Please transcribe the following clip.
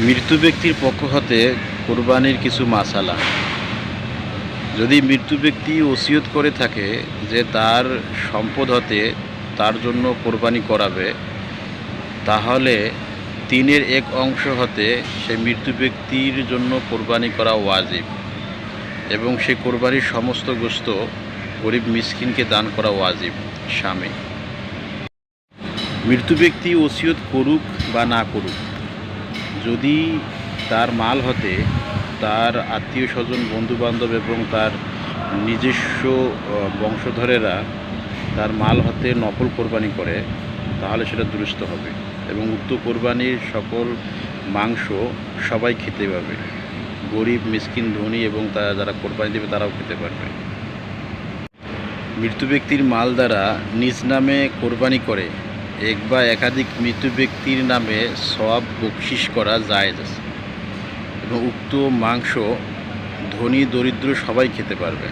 মৃত্যু ব্যক্তির পক্ষ হতে কোরবানির কিছু মাসালা। যদি মৃত্যু ব্যক্তি ওসিয়ত করে থাকে যে তার সম্পদ হতে তার জন্য কোরবানি করাবে, তাহলে তিনের এক অংশ হতে সে মৃত্যু ব্যক্তির জন্য কোরবানি করা ওয়াজিব এবং সে কোরবানির সমস্ত গোস্ত গরিব মিসকিনকে দান করা ওয়াজিব, স্বামী। মৃত্যু ব্যক্তি ওসিয়ত করুক বা না করুক যদি তার মাল হতে তার আত্মীয় স্বজন, বন্ধুবান্ধব এবং তার নিজস্ব বংশধরেরা তার মাল হতে নকল কোরবানি করে, তাহলে সেটা দুরুস্ত হবে এবং উক্ত কোরবানির সকল মাংস সবাই খেতে পাবে গরিব, মিসকিন, ধনী এবং তারা যারা কোরবানি দেবে তারাও খেতে পারবে। মৃত্যু ব্যক্তির মাল দ্বারা নিজ নামে কোরবানি করে এক বা একাধিক মৃত ব্যক্তির নামে সব বকশিস করা আছে এবং উক্ত মাংস ধনী, দরিদ্র সবাই খেতে পারবে।